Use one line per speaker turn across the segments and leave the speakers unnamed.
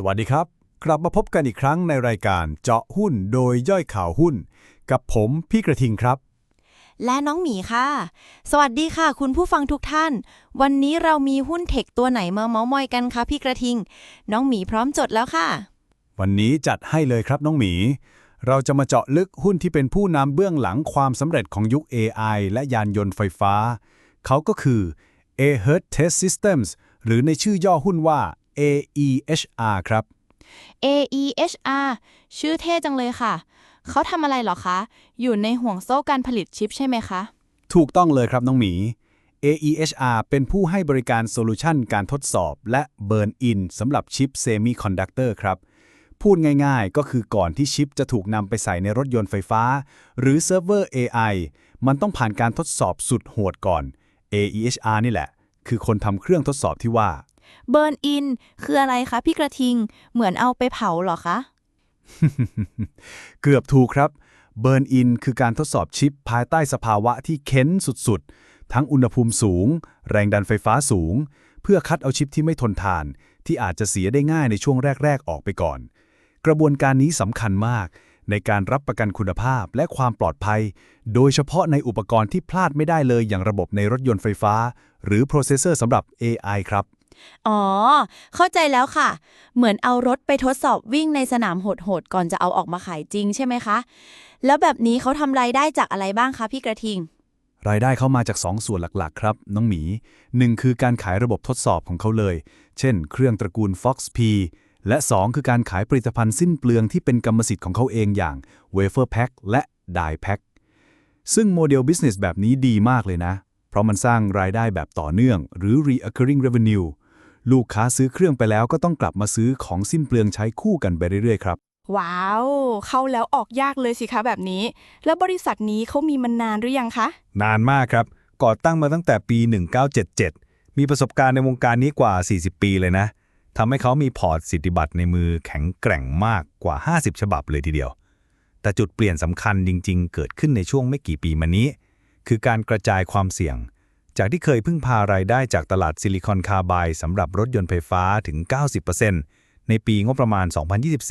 สวัสดีครับ กลับมาพบกันอีกครั้งในรายการเจาะหุ้นโดยย่อยข่าวหุ้น กับผมพี่กระทิงครับ
และน้องหมีค่ะ สวัสดีค่ะ คุณผู้ฟังทุกท่าน วันนี้เรามีหุ้นเทคตัวไหนมาเมาส์มอยกันคะพี่กระทิง น้องหมีพร้อมจดแล้วค่ะ
วันนี้จัดให้เลยครับน้องหมี เราจะมาเจาะลึกหุ้นที่เป็นผู้นำเบื้องหลังความสำเร็จของยุค AI และยานยนต์ไฟฟ้า เขาก็คือ a h e r t Test Systems หรือในชื่อย่อหุ้นว่า AEHR ครับ
AEHR ชื่อเท่จังเลยค่ะ เขาทำอะไรเหรอคะ อยู่ในห่วงโซ่การผลิตชิปใช่ไหมคะ
ถูกต้องเลยครับน้องหมี AEHR เป็นผู้ให้บริการโซลูชันการทดสอบและ Burn In สำหรับชิปเซมิคอนดักเตอร์ครับ พูดง่ายๆ ก็คือก่อนที่ชิปจะถูกนำไปใส่ในรถยนต์ไฟฟ้า หรือเซิร์ฟเวอร์ AI มันต้องผ่านการทดสอบสุดโหดก่อน AEHR นี่แหละ คือคนทำเครื่องทดสอบที่ว่า
Burn in คืออะไรคะพี่กระทิง เหมือนเอาไปเผาเหรอคะ
เกือบถูกครับ Burn In คือการทดสอบชิปภายใต้สภาวะที่เค้นสุดๆ ทั้งอุณหภูมิสูง แรงดันไฟฟ้าสูง เพื่อคัดเอาชิปที่ไม่ทนทาน ที่อาจจะเสียได้ง่ายในช่วงแรก ๆ ออกไปก่อน กระบวนการนี้สำคัญมาก ในการรับประกันคุณภาพและความปลอดภัย โดยเฉพาะในอุปกรณ์ที่พลาดไม่ได้เลยอย่างระบบในรถยนต์ไฟฟ้า หรือโปรเซสเซอร์สำหรับ AI ครับ
อ๋อ เข้าใจแล้วค่ะ เหมือนเอารถไปทดสอบวิ่งในสนามโหดๆ ก่อนจะเอาออกมาขายจริงใช่ไหมคะ แล้วแบบนี้เขาทำรายได้จากอะไรบ้างคะพี่กระทิง
รายได้เข้ามาจาก 2 ส่วนหลักๆ ครับ น้องหมี 1 คือการขายระบบทดสอบของเขาเลย เช่น เครื่องตระกูล Fox P และ 2 คือการขายผลิตภัณฑ์สิ้นเปลืองที่เป็นกรรมสิทธิ์ของเขาเองอย่าง Wafer Pack และ Die Pack ซึ่งโมเดล business แบบนี้ดีมากเลยนะ เพราะมันสร้างรายได้แบบต่อเนื่อง หรือ recurring revenue ลูกค้าซื้อเครื่องไปแล้วก็ต้องกลับมาซื้อของสิ้นเปลืองใช้คู่กันไปเรื่อยๆครับ
ว้าว เข้าแล้วออกยากเลยสิคะแบบนี้ แล้วบริษัทนี้เขามีมานานหรือยังคะ
นานมากครับ ก่อตั้งมาตั้งแต่ปี 1977 มีประสบการณ์ในวงการนี้กว่า 40 ปีเลยนะทำให้เขามีพอร์ตสิทธิบัตรในมือแข็งแกร่งมากกว่า 50 ฉบับเลยทีเดียว แต่จุดเปลี่ยนสำคัญจริง ๆ เกิดขึ้นในช่วงไม่กี่ปีมานี้ คือการกระจายความเสี่ยง จากที่เคยพึ่งพารายได้จากตลาดซิลิคอนคาร์ไบด์สำหรับรถยนต์ไฟฟ้าถึง 90%ในปีงบประมาณ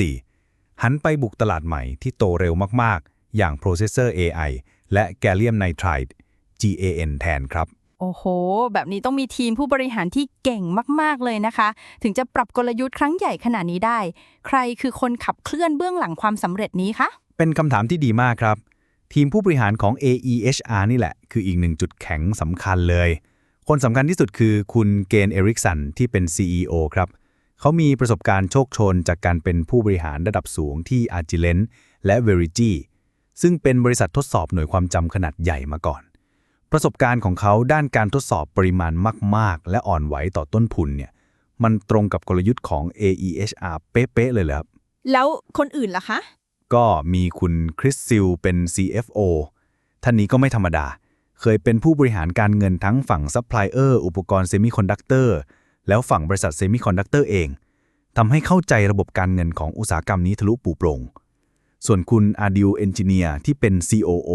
2024 หันไปบุกตลาดใหม่ที่โตเร็วมากๆ อย่าง Processor AI และ Gallium Nitride GaN แทนครับ
โอ้โห แบบนี้ต้องมีทีมผู้บริหารที่เก่งมาก ๆ เลยนะคะ ถึงจะปรับกลยุทธ์ครั้งใหญ่ขนาดนี้ได้ ใครคือคนขับเคลื่อนเบื้องหลังความสำเร็จนี้คะ
เป็นคำถามที่ดีมากครับ ทีมผู้บริหารของ AEHR นี่แหละ คืออีกหนึ่งจุดแข็งสำคัญเลย คนสำคัญที่สุดคือคุณเกนเอริกสันที่เป็น CEO ครับเขามีประสบการณ์โชคชนจากการเป็นผู้บริหารระดับสูงที่ Agilent และ Verity ซึ่งเป็นบริษัททดสอบหน่วยความจำขนาดใหญ่มาก่อน ประสบการณ์ของเขาด้านการทดสอบปริมาณมาก ๆ และอ่อนไหวต่อต้นทุนเนี่ยมันตรงกับกลยุทธ์ของ AEHR เป๊ะๆเลยเหรอครับ
แล้วคนอื่นล่ะคะ
ก็มีคุณคริสซิลเป็น CFO ท่านนี้ก็ไม่ธรรมดา เคยเป็นผู้บริหารการเงินทั้งฝั่งซัพพลายเออร์อุปกรณ์เซมิคอนดักเตอร์แล้วฝั่งบริษัทเซมิคอนดักเตอร์เองทำให้เข้าใจระบบการเงินของอุตสาหกรรมนี้ทะลุปูโปร่งส่วนคุณอาดิวเอนจิเนียร์ที่เป็น COO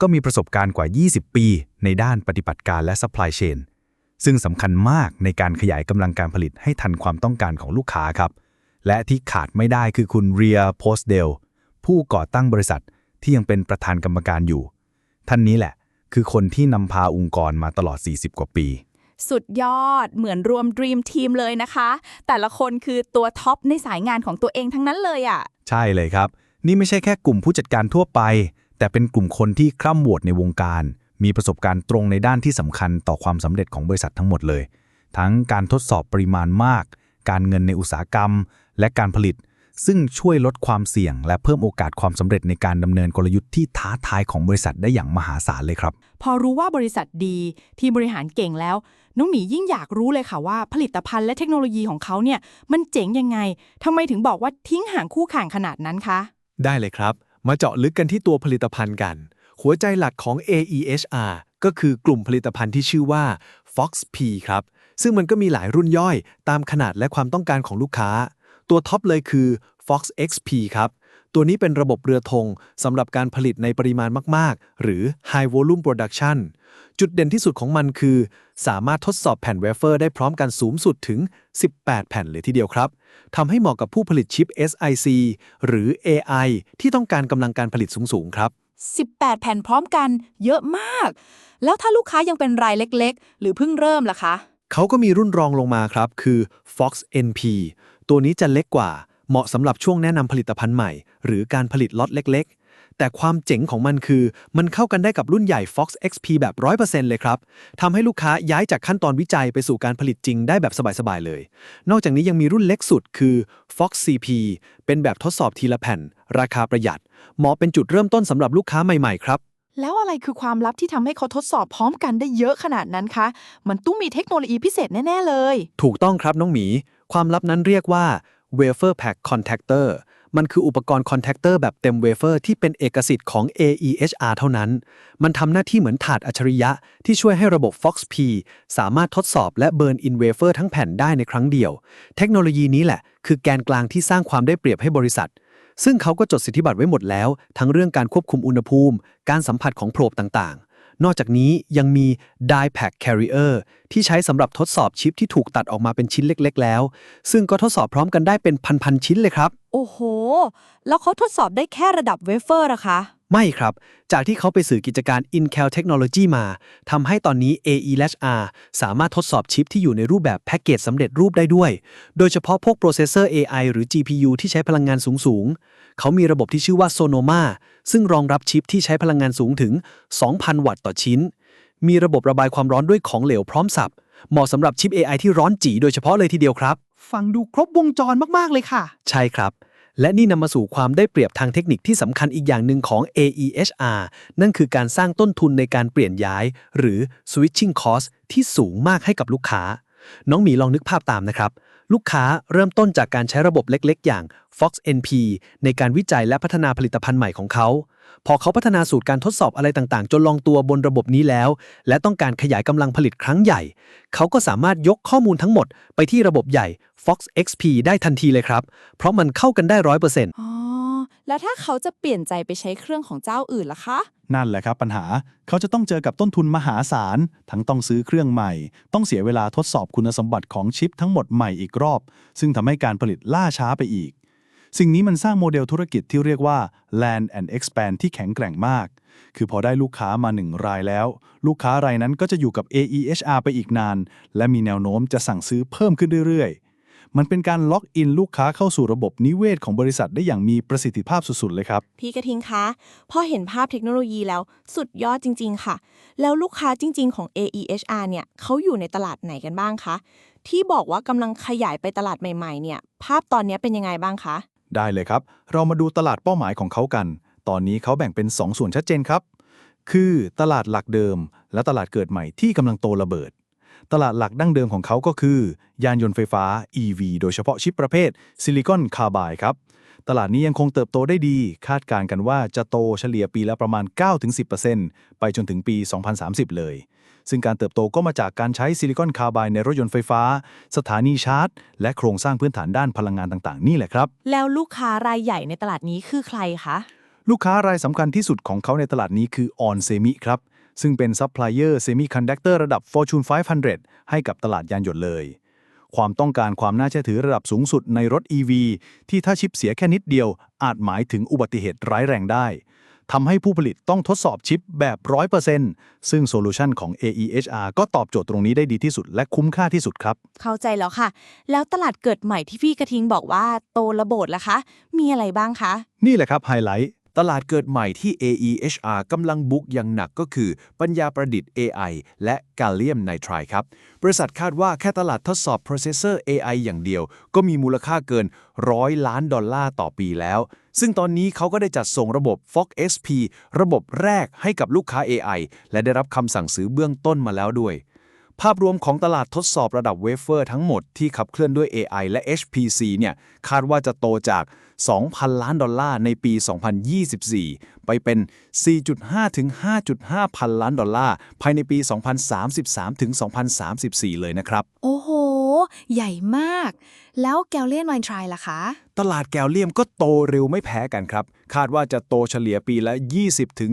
ก็มีประสบการณ์กว่า 20 ปี ในด้านปฏิบัติการและ supply chain ซึ่งสำคัญมากในการขยายกำลังการผลิตให้ทันความต้องการของลูกค้าครับ และที่ขาดไม่ได้คือคุณเรียโพสเดล ผู้ก่อตั้งบริษัทที่ยังเป็นประธานกรรมการอยู่ ท่านนี้แหละ คือคนที่นำพาองค์กรมาตลอด 40 กว่าปี
สุดยอดเหมือนรวมด e ีมทีมเลยนะคะ แต่ละคนคือตัวท็อปในสายงานของตัวเองทั้งนั้นเลยอะ่ะ
ใช่เลยครับ นี่ไม่ใช่แค่กลุ่มผู้จัดการทั่วไป แต่เป็นกลุ่มคนที่คร่ำวอดในวงการ มีประสบการณ์ตรงในด้านที่สำคัญต่อความสำเร็จของบริษัททั้งหมดเลย ทั้งการทดสอบปริมาณมาก การเงินในอุตสาหกรรม และการผลิต ซึ่งช่วยลดความเสี่ยง และเพิ่มโอกาสความสำเร็จในการดำเนินกลยุทธ์ที่ท้าทายของบริษัทได้อย่างมหาศาลเลยครับ
พอรู้ว่าบริษัทดีทีมบริหารเก่งแล้ว น้องหมียิ่งอยากรู้เลยค่ะว่า ผลิตภัณฑ์และเทคโนโลยีของเขาเนี่ยมันเจ๋งยังไงทำไมถึงบอกว่าทิ้งห่างคู่แข่งขนาดนั้นคะ
ได้เลยครับ มาเจาะลึกกันที่ตัวผลิตภัณฑ์กัน หัวใจหลักของ AEHR ก็คือกลุ่มผลิตภัณฑ์ที่ชื่อว่า Fox P ครับซึ่งมันก็มีหลายรุ่นย่อยตามขนาดและความต้องการของลูกค้า ตัวท็อปเลยคือ Fox XP ครับตัวตัวนี้เป็นระบบเรือธงสำหรับการผลิตในปริมาณมาก ๆ หรือ High Volume Production จุดเด่นที่สุดของมันคือ สามารถทดสอบแผ่นเวเฟอร์ได้พร้อมกันสูงสุดถึง 18 แผ่นเลยทีเดียวครับทำให้เหมาะกับผู้ผลิตชิป SiC หรือ AI ที่ต้องการกำลังการผลิตสูง ๆ ครับ
18 แผ่นพร้อมกันเยอะมาก แล้วถ้าลูกค้ายังเป็นรายเล็ก ๆ หรือเพิ่งเริ่มล่ะคะ
เขาก็มีรุ่นรองลงมาครับ คือ Fox NP ตัวนี้จะเล็กกว่า เหมาะสำหรับช่วงแนะนำผลิตภัณฑ์ใหม่ หรือการผลิตล็อตเล็ก ๆ แต่ความเจ๋งของมันคือ มันเข้ากันได้กับรุ่นใหญ่ Fox XP แบบ 100%เลยครับทำให้ลูกค้าย้ายจากขั้นตอนวิจัยไปสู่การผลิตจริงได้แบบสบาย ๆ เลย นอกจากนี้ยังมีรุ่นเล็กสุดคือ Fox CP เป็นแบบทดสอบทีละแผ่น ราคาประหยัด เหมาะเป็นจุดเริ่มต้นสำหรับลูกค้าใหม่ ๆ ครับ
แล้วอะไรคือความลับที่ทำให้เขาทดสอบพร้อมกันได้เยอะขนาดนั้นคะ มันต้องมีเทคโนโลยีพิเศษแน่ ๆ เลย
ถูกต้องครับน้องหมี ความลับนั้นเรียกว่า Wafer Pack Contactor มันคืออุปกรณ์คอนแทคเตอร์แบบเต็มเวเฟอร์ที่เป็นเอกสิทธิ์ของ AEHR เท่านั้น มันทำหน้าที่เหมือนถาดอัจฉริยะ ที่ช่วยให้ระบบ FOX-P สามารถทดสอบและเบิร์นอินเวเฟอร์ทั้งแผ่นได้ในครั้งเดียว เทคโนโลยีนี้แหละ คือแกนกลางที่สร้างความได้เปรียบให้บริษัท ซึ่งเขาก็จดสิทธิบัตรไว้หมดแล้ว ทั้งเรื่องการควบคุมอุณหภูมิ การสัมผัสของโพรบต่างๆ นอกจากนี้ยังมี Die Pack Carrier ที่ใช้สำหรับทดสอบชิปที่ถูกตัดออกมาเป็นชิ้นเล็ก ๆ แล้ว ซึ่งก็ทดสอบพร้อมกันได้เป็นพัน ๆ ชิ้นเลยครับ
โอ้โห แล้วเขาทดสอบได้แค่ระดับเวเฟอร์อะคะ
ไม่ครับ จากที่เขาไปสื่อกิจการ Intel Technology มาทำให้ตอนนี้ AE-R สามารถทดสอบชิปที่อยู่ในรูปแบบแพ็กเกจสำเร็จรูปได้ด้วย โดยเฉพาะพวกโปรเซสเซอร์ AI หรือ GPU ที่ใช้พลังงานสูงๆ เขามีระบบที่ชื่อว่า Sonoma ซึ่งรองรับชิปที่ใช้พลังงานสูงถึง 2,000 วัตต์ต่อชิ้น มีระบบระบายความร้อนด้วยของเหลวพร้อมสับ เหมาะสำหรับชิป AI ที่ร้อนจีโดยเฉพาะเลยทีเดียวครับ
ฟังดูครบวงจรมากๆเลยค่ะ
ใช่ครับ และนี่นำมาสู่ความได้เปรียบทางเทคนิคที่สำคัญอีกอย่างหนึ่งของ AEHR นั่นคือการสร้างต้นทุนในการเปลี่ยนย้าย หรือ switching cost ที่สูงมากให้กับลูกค้า น้องหมีลองนึกภาพตามนะครับ ลูกค้าเริ่มต้นจากการใช้ระบบเล็ก ๆ อย่าง Fox NP ในการวิจัยและพัฒนาผลิตภัณฑ์ใหม่ของเขา พอเขาพัฒนาสูตรการทดสอบอะไรต่างๆ จนลองตัวบนระบบนี้แล้ว และต้องการขยายกำลังผลิตครั้งใหญ่ เขาก็สามารถยกข้อมูลทั้งหมดไปที่ระบบใหญ่ Fox XP ได้ทันทีเลยครับ เพราะมันเข้ากันได้ร้อยเปอร์เซ็นต์
แล้วถ้าเขาจะเปลี่ยนใจไปใช้เครื่องของเจ้าอื่นล่ะคะ
นั่นแหละครับปัญหาเขาจะต้องเจอกับต้นทุนมหาศาล ทั้งต้องซื้อเครื่องใหม่ ต้องเสียเวลาทดสอบคุณสมบัติของชิปทั้งหมดใหม่อีกรอบ ซึ่งทำให้การผลิตล่าช้าไปอีก สิ่งนี้มันสร้างโมเดลธุรกิจที่เรียกว่า land and expand ที่แข็งแกร่งมาก คือพอได้ลูกค้ามาหนึ่งรายแล้ว ลูกค้ารายนั้นก็จะอยู่กับ AEHR ไปอีกนาน และมีแนวโน้มจะสั่งซื้อเพิ่มขึ้นเรื่อยๆ มันเป็นการล็อกอินลูกค้าเข้าสู่ระบบนิเวศของบริษัทได้อย่างมีประสิทธิภาพสุดๆเลยครับ
พี่กระทิงคะพอเห็นภาพเทคโนโลยีแล้วสุดยอดจริง ๆ ค่ะ แล้วลูกค้าจริง ๆ ของ AEHR เนี่ยเขาอยู่ในตลาดไหนกันบ้างคะ ที่บอกว่ากำลังขยายไปตลาดใหม่ๆ เนี่ย ภาพตอนนี้เป็นยังไงบ้างคะ
ได้เลยครับ เรามาดูตลาดเป้าหมายของเขากัน ตอนนี้เขาแบ่งเป็น 2 ส่วนชัดเจนครับ คือตลาดหลักเดิม และตลาดเกิดใหม่ที่กำลังโตระเบิด ตลาดหลักดั้งเดิมของเขาก็คือ ยานยนต์ไฟฟ้า EV โดยเฉพาะชิปประเภทซิลิคอนคาร์บายครับ ตลาดนี้ยังคงเติบโตได้ดี คาดการณ์กันว่าจะโตเฉลี่ยปีละประมาณ 9-10%ไปจนถึงปี 2030 เลย ซึ่งการเติบโตก็มาจากการใช้ซิลิคอนคาร์บายในรถยนต์ไฟฟ้า สถานีชาร์จ และโครงสร้างพื้นฐานด้านพลังงานต่างๆ นี่แหละครับ
แล้วลูกค้ารายใหญ่ในตลาดนี้คือใครคะ
ลูกค้ารายสำคัญที่สุดของเขาในตลาดนี้คือ On Semi ครับ ซึ่งเป็นซัพพลายเออร์เซมิคอนดักเตอร์ระดับ Fortune 500 ให้กับตลาดยานยนต์เลย ความต้องการความน่าเชื่อถือระดับสูงสุดในรถ EV ที่ถ้าชิปเสียแค่นิดเดียว อาจหมายถึงอุบัติเหตุร้ายแรงได้ทำให้ผู้ผลิตต้องทดสอบชิปแบบ 100%ซึ่งโซลูชันของ AEHR ก็ตอบโจทย์ตรงนี้ได้ดีที่สุดและคุ้มค่าที่สุดครับ
เข้าใจแล้วค่ะ แล้วตลาดเกิดใหม่ที่พี่กระทิงบอกว่าโตระโบดล่ะคะ มีอะไรบ้างคะ
นี่แหละครับไฮไลท์
ตลาดเกิดใหม่ที่ AEHR กำลังบุกอย่างหนักก็คือ ปัญญาประดิษฐ์ AI และ Gallium Nitride ครับ บริษัทคาดว่าแค่ตลาดทดสอบ processor AI อย่างเดียว ก็มีมูลค่าเกิน100ล้านดอลลาร์ต่อปีแล้ว ซึ่งตอนนี้เขาก็ได้จัดส่งระบบ Fox SP ระบบแรกให้กับลูกค้า AI และได้รับคำสั่งซื้อเบื้องต้นมาแล้วด้วย ภาพรวมของตลาดทดสอบระดับเวเฟอร์ทั้งหมดที่ขับเคลื่อนด้วย AI และ HPC เนี่ยคาดว่าจะโตจาก 2,000 ล้านดอลลาร์ในปี 2024 ไปเป็น 4.5 ถึง 5.5 พันล้านดอลลาร์ ภายในปี 2033 ถึง 2034 เลยนะครับ
โอ้โห ใหญ่มาก
แล้วแกลเลียนไวน์ทรายล่ะคะ
ตลาดแกลเลียมก็โตเร็วไม่แพ้กันครับ คาดว่าจะโตเฉลี่ยปีละ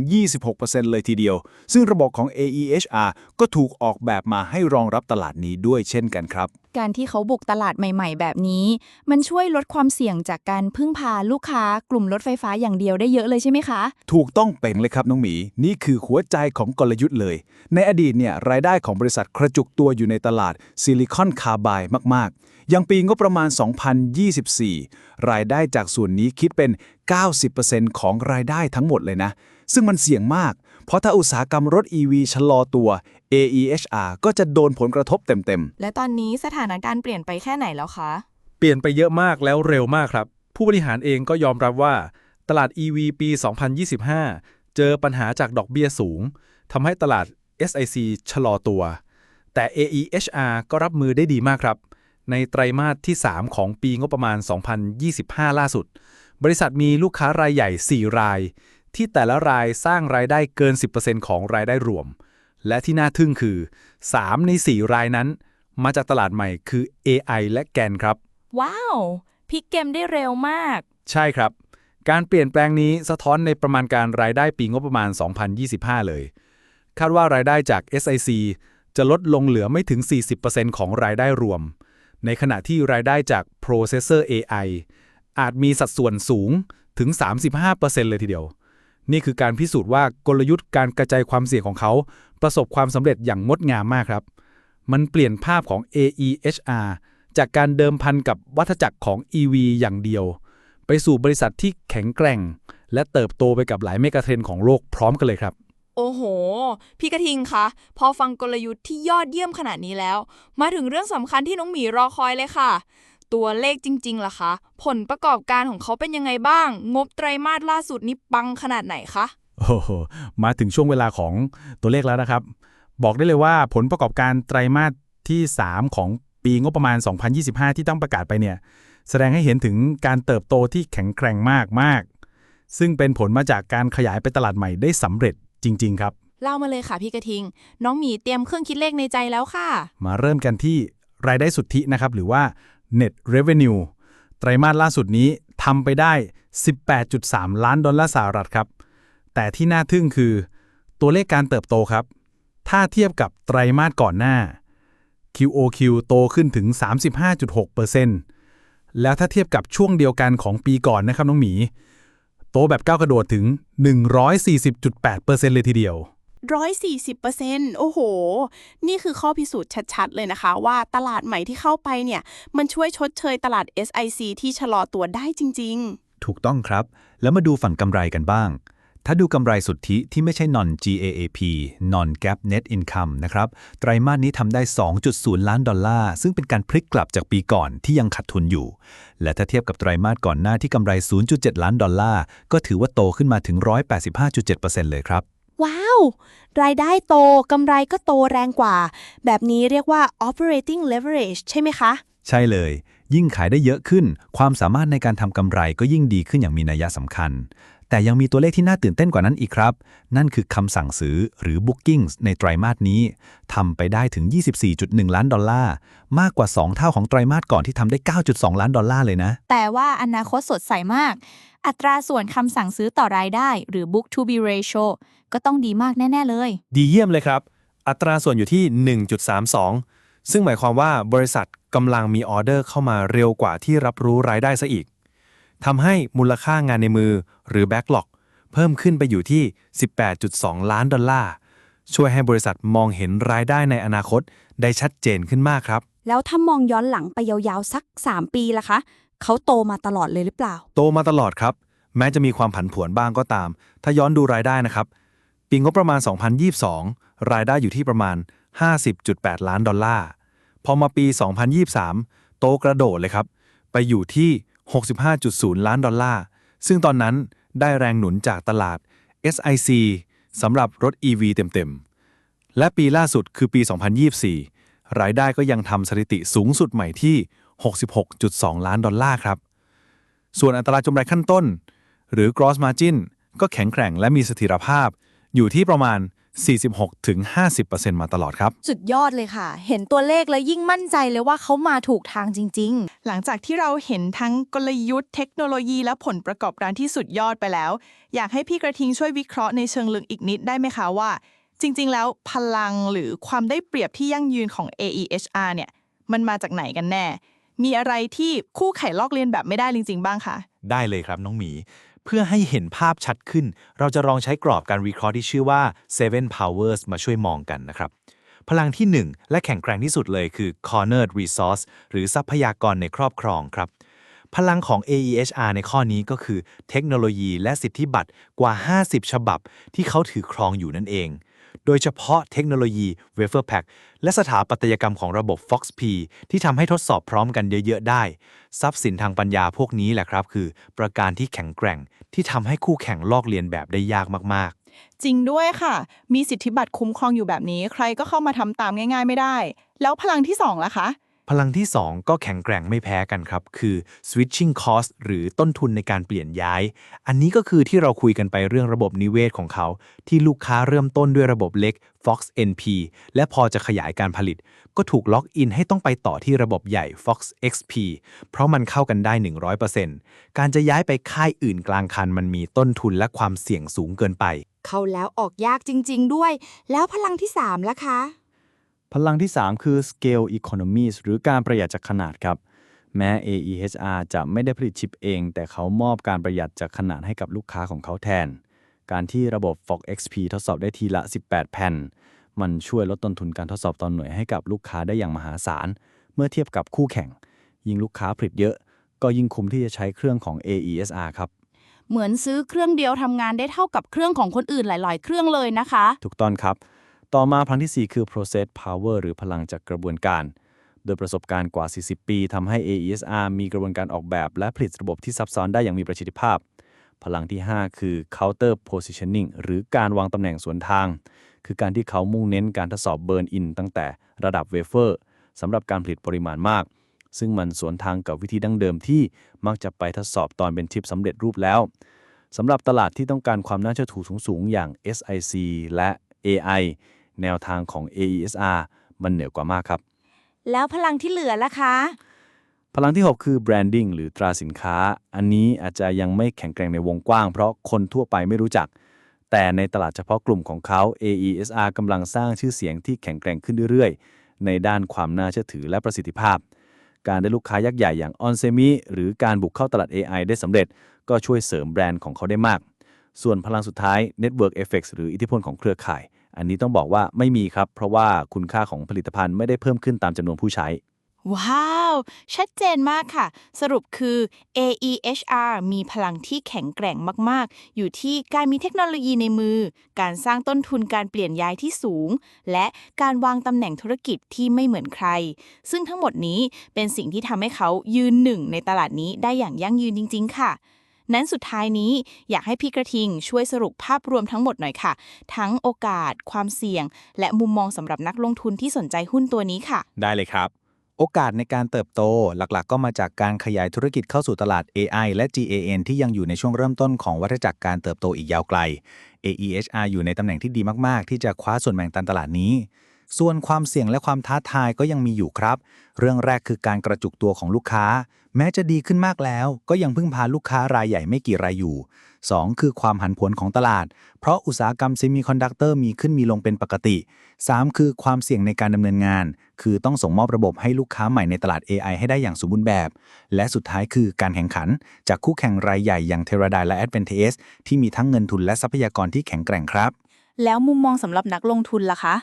20-26%เลยทีเดียว ซึ่งระบบของ AEHR ก็ถูกออกแบบมาให้รองรับตลาดนี้ด้วยเช่นกันครับ
การที่เขาบุกตลาดใหม่ ๆ แบบนี้ มันช่วยลดความเสี่ยงจากการพึ่งพาลูกค้ากลุ่มรถไฟฟ้าอย่างเดียวได้เยอะเลยใช่ไหมคะ
ถูกต้องเป่งเลยครับน้องหมี นี่คือหัวใจของกลยุทธ์เลย ในอดีตเนี่ยรายได้ของบริษัทกระจุกตัวอยู่ในตลาดซิลิคอนคาร์บายมากๆยังปีงบประมาณ 2024 รายได้จากส่วนนี้คิดเป็น 90%ของรายได้ทั้งหมดเลยนะ ซึ่งมันเสี่ยงมาก เพราะถ้าอุตสาหกรรมรถ EV ชะลอตัว AEHR ก็จะโดนผลกระทบเต็มๆ
และตอนนี้สถานการณ์เปลี่ยนไปแค่ไหนแล้วคะ
เปลี่ยนไปเยอะมากแล้วเร็วมากครับ ผู้บริหารเองก็ยอมรับว่า ตลาด EV ปี 2025 เจอปัญหาจากดอกเบี้ยสูงทำให้ตลาด SIC ชะลอตัว แต่ AEHR ก็รับมือได้ดีมากครับ ในไตรมาสที่ 3 ของปีงบประมาณ 2025 ล่าสุด บริษัทมีลูกค้ารายใหญ่ 4 ราย ที่แต่ละรายสร้างรายได้เกิน 10%ของรายได้รวม และที่น่าทึ่งคือ 3 ใน 4 รายนั้น มาจากตลาดใหม่คือ AI และแกนครับ
ว้าวพลิกเกมได้เร็วมาก
ใช่ครับ การเปลี่ยนแปลงนี้สะท้อนในประมาณการรายได้ปีงบประมาณ 2025 เลย คาดว่ารายได้จาก SIC จะลดลงเหลือไม่ถึง 40%ของรายได้รวม ในขณะที่รายได้จาก Processor AI อาจมีสัดส่วนสูงถึง 35%เลยทีเดียว นี่คือการพิสูจน์ว่ากลยุทธ์การกระจายความเสี่ยงของเขา ประสบความสำเร็จอย่างงดงามมากครับ มันเปลี่ยนภาพของ AEHR จากการเดิมพันกับวัฏจักรของ EV อย่างเดียว ไปสู่บริษัทที่แข็งแกร่ง และเติบโตไปกับหลายเมกะเทรนของโลกพร้อมกันเลยครับ
โอ้โห พี่กระทิงคะ พอฟังกลยุทธ์ที่ยอดเยี่ยมขนาดนี้แล้ว มาถึงเรื่องสำคัญที่น้องหมีรอคอยเลยค่ะ ตัวเลขจริงๆล่ะคะ ผลประกอบการของเขาเป็นยังไงบ้าง งบไตรมาสล่าสุดนี้ปังขนาดไหนคะ
โอ้โห มาถึงช่วงเวลาของตัวเลขแล้วนะครับ บอกได้เลยว่าผลประกอบการไตรมาสที่ 3 ของปีงบประมาณ 2025 ที่ต้องประกาศไปเนี่ย แสดงให้เห็นถึงการเติบโตที่แข็งแกร่งมากมากๆซึ่งเป็นผลมาจากการขยายไปตลาดใหม่ได้สำเร็จจริง ๆ ครับ
เล่ามาเลยค่ะพี่กระทิง น้องหมีเตรียมเครื่องคิดเลขในใจแล้วค่ะ
มาเริ่มกันที่รายได้สุทธินะครับ หรือว่า net revenue ไตรมาสล่าสุดนี้ทำไปได้ 18.3 ล้านดอลลาร์สหรัฐครับ แต่ที่น่าทึ่งคือ ตัวเลขการเติบโตครับ ถ้าเทียบกับไตรมาสก่อนหน้า QOQ โตขึ้นถึง 35.6%แล้วถ้าเทียบกับช่วงเดียวกันของปีก่อนนะครับน้องหมี โตแบบก้าวกระโดดถึง 140.8%เลยทีเดียว
140%โอ้โห นี่คือข้อพิสูจน์ชัดๆ เลยนะคะ ว่าตลาดใหม่ที่เข้าไปเนี่ย มันช่วยชดเชยตลาด SIC ที่ชะลอตัวได้จริง ๆ
ถูกต้องครับ แล้วมาดูฝั่งกำไรกันบ้าง ถ้าดูกำไรสุทธิที่ไม่ใช่ non GAAP non GAAP net income นะครับ ไตรมาสนี้ทำได้ 2.0 ล้านดอลลาร์ ซึ่งเป็นการพลิกกลับจากปีก่อนที่ยังขาดทุนอยู่ และถ้าเทียบกับไตรมาสก่อนหน้าที่กำไร 0.7 ล้านดอลลาร์ ก็ถือว่าโตขึ้นมาถึง 185.7%เลยครับ
ว้าว รายได้โตกำไรก็โตแรงกว่า แบบนี้เรียกว่า operating leverage ใช่ไหมคะ
ใช่เลย ยิ่งขายได้เยอะขึ้น ความสามารถในการทำกำไรก็ยิ่งดีขึ้นอย่างมีนัยสำคัญ แต่ยังมีตัวเลขที่น่าตื่นเต้นกว่านั้นอีกครับ นั่นคือคำสั่งซื้อหรือ bookings ในไตรมาสนี้ทำไปได้ถึง 24.1 ล้านดอลลาร์ มากกว่า 2 เท่าของไตรมาสก่อนที่ทำได้ 9.2 ล้านดอลลาร์เลยนะ
แต่ว่าอนาคตสดใสมาก อัตราส่วนคำสั่งซื้อต่อรายได้ หรือ book to bill ratio ก็ต้องดีมากแน่ ๆ เลย
ดีเยี่ยมเลยครับ อัตราส่วนอยู่ที่ 1.32 ซึ่งหมายความว่าบริษัทกำลังมีออเดอร์เข้ามาเร็วกว่าที่รับรู้รายได้ซะอีก ทำให้มูลค่างานในมือหรือ backlog เพิ่มขึ้นไปอยู่ที่ 18.2 ล้านดอลลาร์ ช่วยให้บริษัทมองเห็นรายได้ในอนาคตได้ชัดเจนขึ้นมากครับ
แล้วถ้ามองย้อนหลังไปยาวๆ สัก 3 ปีล่ะคะ เขาโตมาตลอดเลยหรือเปล่า
โตมาตลอดครับ แม้จะมีความผันผวนบ้างก็ตาม ถ้าย้อนดูรายได้นะครับ ปีงบประมาณ 2022 รายได้อยู่ที่ประมาณ 50.8 ล้านดอลลาร์ พอมาปี 2023 โตกระโดดเลยครับ ไปอยู่ที่ 65.0 ล้านดอลลาร์ ซึ่งตอนนั้นได้แรงหนุนจากตลาด SIC สำหรับรถ EV เต็มๆ และปีล่าสุดคือปี 2024 รายได้ก็ยังทำสถิติสูงสุดใหม่ที่ 66.2 ล้านดอลลาร์ครับ ส่วนอัตราจำไรขั้นต้น หรือ gross margin ก็แข็งแกร่งและมีเสถียรภาพอยู่ที่ประมาณ
46-50%มาตลอดครับ
สุดยอดเลยค่ะ เห็นตัวเลขแล้วยิ่งมั่นใจเลยว่าเขามาถูกทางจริง
หลังจากที่เราเห็นทั้งกลยุทธ์เทคโนโลยีและผลประกอบการที่สุดยอดไปแล้ว อยากให้พี่กระทิงช่วยวิเคราะห์ในเชิงลึกอีกนิดได้ไหมคะว่า จริง ๆ แล้วพลังหรือความได้เปรียบที่ยั่งยืนของ AEHR เนี่ย มันมาจากไหนกันแน่ มีอะไรที่คู่ไข่ลอกเลียนแบบไม่ได้จริง ๆ บ้างคะ
ได้เลยครับน้องหมี เพื่อให้เห็นภาพชัดขึ้น เราจะลองใช้กรอบการวิเคราะห์ที่ชื่อว่า Seven Powers มาช่วยมองกันนะครับ พลังที่ 1 และแข็งแกร่งที่สุดเลยคือ Cornered Resource หรือทรัพยากรในครอบครองครับ พลังของ AEHR ในข้อนี้ก็คือ เทคโนโลยีและสิทธิบัตรกว่า 50 ฉบับที่เขาถือครองอยู่นั่นเอง โดยเฉพาะเทคโนโลยี Wafer Pack และสถาปัตยกรรมของระบบ FOX-P ที่ทำให้ทดสอบพร้อมกันเยอะ ๆ ได้ ทรัพย์สินทางปัญญาพวกนี้แหละครับ คือประการที่แข็งแกร่ง ที่ทำให้คู่แข่งลอกเลียนแบบได้ยากมาก ๆ
จริงด้วยค่ะ มีสิทธิบัตรคุ้มครองอยู่แบบนี้ ใครก็เข้ามาทำตามง่าย ๆ ไม่ได้ แล้วพลังที่สองล่ะคะ
พลังที่ 2 ก็แข็งแกร่งไม่แพ้กันครับ คือ switching cost หรือต้นทุนในการเปลี่ยนย้าย อันนี้ก็คือที่เราคุยกันไปเรื่องระบบนิเวศของเขา ที่ลูกค้าเริ่มต้นด้วยระบบเล็ก Fox NP และพอจะขยายการผลิต ก็ถูกล็อกอินให้ต้องไปต่อที่ระบบใหญ่ Fox XP เพราะมันเข้ากันได้ 100%การจะย้ายไปค่ายอื่นกลางคันมันมีต้นทุนและความเสี่ยงสูงเกินไป
เข้าแล้วออกยากจริง ๆ ด้วย แล้วพลังที่3ล่ะคะ
พลังที่ 3 คือ scale economies หรือการประหยัดจากขนาดครับ แม้ AEHR จะไม่ได้ผลิตชิปเอง แต่เขามอบการประหยัดจากขนาดให้กับลูกค้าของเขาแทน การที่ระบบ Fox XP ทดสอบได้ทีละ 18 แผ่น มันช่วยลดต้นทุนการทดสอบตอนหน่วยให้กับลูกค้าได้อย่างมหาศาล เมื่อเทียบกับคู่แข่ง ยิ่งลูกค้าผลิตเยอะ ก็ยิ่งคุ้มที่จะใช้เครื่องของ AESR ครับ
เหมือนซื้อเครื่องเดียวทำงานได้เท่ากับเครื่องของคนอื่นหลาย ๆ เครื่องเลยนะคะ
ถูกต้องครับ ต่อมาพลังที่ 4 คือ process power หรือพลังจากกระบวนการ โดยประสบการณ์กว่า 40 ปีทำให้ AESR มีกระบวนการออกแบบ และผลิตระบบที่ซับซ้อนได้อย่างมีประสิทธิภาพ พลังที่ 5 คือ counter positioning หรือการวางตำแหน่งสวนทาง คือการที่เขามุ่งเน้นการทดสอบ burn in ตั้งแต่ระดับเวเฟอร์สำหรับการผลิตปริมาณมาก ซึ่งมันสวนทางกับวิธีดั้งเดิมที่มักจะไปทดสอบตอนเป็นชิปสำเร็จรูปแล้วสำหรับตลาดที่ต้องการความน่าเชื่อถือสูงๆอย่าง SiC และ AI แนวทางของ AESR มันเหนือกว่ามากครับ
แล้วพลังที่เหลือล่ะคะ
พลังที่ 6 คือ branding หรือตราสินค้า อันนี้อาจจะยังไม่แข็งแกร่งในวงกว้าง เพราะคนทั่วไปไม่รู้จัก แต่ในตลาดเฉพาะกลุ่มของเขา AESR กำลังสร้างชื่อเสียงที่แข็งแกร่งขึ้นเรื่อยๆ ในด้านความน่าเชื่อถือและประสิทธิภาพ การได้ลูกค้ายักษ์ใหญ่อย่าง Onsemi หรือการบุกเข้าตลาด AI ได้สำเร็จ ก็ช่วยเสริมแบรนด์ของเขาได้มาก ส่วนพลังสุดท้าย Network Effects หรืออิทธิพลของเครือข่าย อันนี้ต้องบอกว่าไม่มีครับ เพราะว่าคุณค่าของผลิตภัณฑ์ไม่ได้เพิ่มขึ้นตามจำนวนผู้ใช้
ว้าว ชัดเจนมากค่ะ สรุปคือ AEHR มีพลังที่แข็งแกร่งมาก ๆ อยู่ที่การมีเทคโนโลยีในมือ การสร้างต้นทุนการเปลี่ยนย้ายที่สูง และการวางตำแหน่งธุรกิจที่ไม่เหมือนใคร ซึ่งทั้งหมดนี้เป็นสิ่งที่ทำให้เขายืนหนึ่งในตลาดนี้ได้อย่างยั่งยืนจริง ๆ ค่ะ นั้นสุดท้ายนี้อยากให้พี่กระทิงช่วยสรุปภาพรวมทั้งหมดหน่อยค่ะ ทั้งโอกาส ความเสี่ยง และมุมมองสำหรับนักลงทุนที่สนใจหุ้นตัวนี้ค่ะ
ได้เลยครับ โอกาสในการเติบโตหลักๆ ก็มาจากการขยายธุรกิจเข้าสู่ตลาด AI และ GAN ที่ยังอยู่ในช่วงเริ่มต้นของวัฏจักรการเติบโตอีกยาวไกล AEHR อยู่ในตำแหน่งที่ดีมากๆ ที่จะคว้าส่วนแบ่งตามตลาดนี้ ส่วนความเสี่ยงและความท้าทายก็ยังมีอยู่ครับ เรื่องแรกคือการกระจุกตัวของลูกค้า แม้จะดีขึ้นมากแล้ว ก็ยังพึ่งพาลูกค้ารายใหญ่ไม่กี่รายอยู่ 2 คือความผันผวนของตลาด เพราะอุตสาหกรรมเซมิคอนดักเตอร์มีขึ้นมีลงเป็นปกติ 3 คือความเสี่ยงในการดำเนินงาน คือต้องส่งมอบระบบให้ลูกค้าใหม่ในตลาด AI ให้ได้อย่างสมบูรณ์แบบ และสุดท้ายคือการแข่งขัน จากคู่แข่งรายใหญ่อย่างเทราไดและ a d v a n t a g e ที่มีทั้งเงินทุนและทรัพยากรที่แข็งแกร่งครับ
แล้วมุมมองสำหรับนักลงทุนล่ะคะ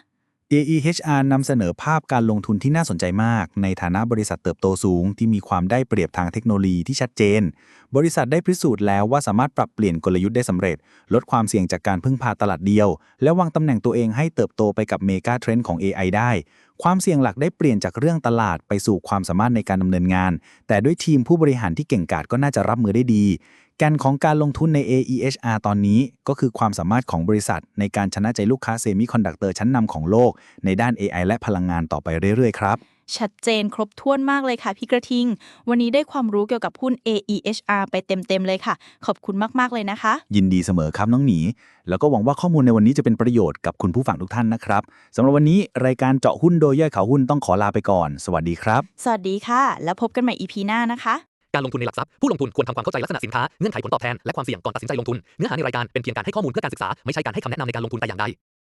AEHR นำเสนอภาพการลงทุนที่น่าสนใจมาก ในฐานะบริษัทเติบโตสูง ที่มีความได้เปรียบทางเทคโนโลยีที่ชัดเจน บริษัทได้พิสูจน์แล้วว่าสามารถปรับเปลี่ยนกลยุทธ์ได้สำเร็จ ลดความเสี่ยงจากการพึ่งพาตลาดเดียว และวางตำแหน่งตัวเองให้เติบโตไปกับเมกาเทรนด์ของ AI ได้ ความเสี่ยงหลักได้เปลี่ยนจากเรื่องตลาดไปสู่ความสามารถในการดำเนินงาน แต่ด้วยทีมผู้บริหารที่เก่งกาจก็น่าจะรับมือได้ดี แกนของการลงทุนใน AEHR ตอนนี้ก็คือความสามารถของบริษัท ในการชนะใจลูกค้าเซมิคอนดักเตอร์ชั้นนำของโลก ในด้าน AI และพลังงานต่อไปเรื่อยๆ ครับ
ชัดเจนครบถ้วนมากเลยค่ะพี่กระทิง วันนี้ได้ความรู้เกี่ยวกับหุ้น AEHR ไปเต็มๆเลยค่ะ ขอบคุณมากๆเลยนะคะ
ยินดีเสมอครับน้องหมี แล้วก็หวังว่าข้อมูลในวันนี้จะเป็นประโยชน์กับคุณผู้ฟังทุกท่านนะครับสำหรับวันนี้รายการเจาะหุ้นโดยย่อยข่าวหุ้นต้องขอลาไปก่อน สวัสดีครับ
สวัสดีค่ะ แล้วพบกันใหม่ EP หน้านะคะ
การลงทุนในหลักทรัพย์ผู้ลงทุนควรทำความเข้าใจลักษณะสินค้าเงื่อนไขผลตอบแทนและความเสี่ยงก่อนตัดสินใจลงทุนเนื้อหาในรายการเป็นเพียงการให้ข้อมูลเพื่อการศึกษาไม่ใช่การให้คำแนะนำในการลงทุนแต่อย่างใด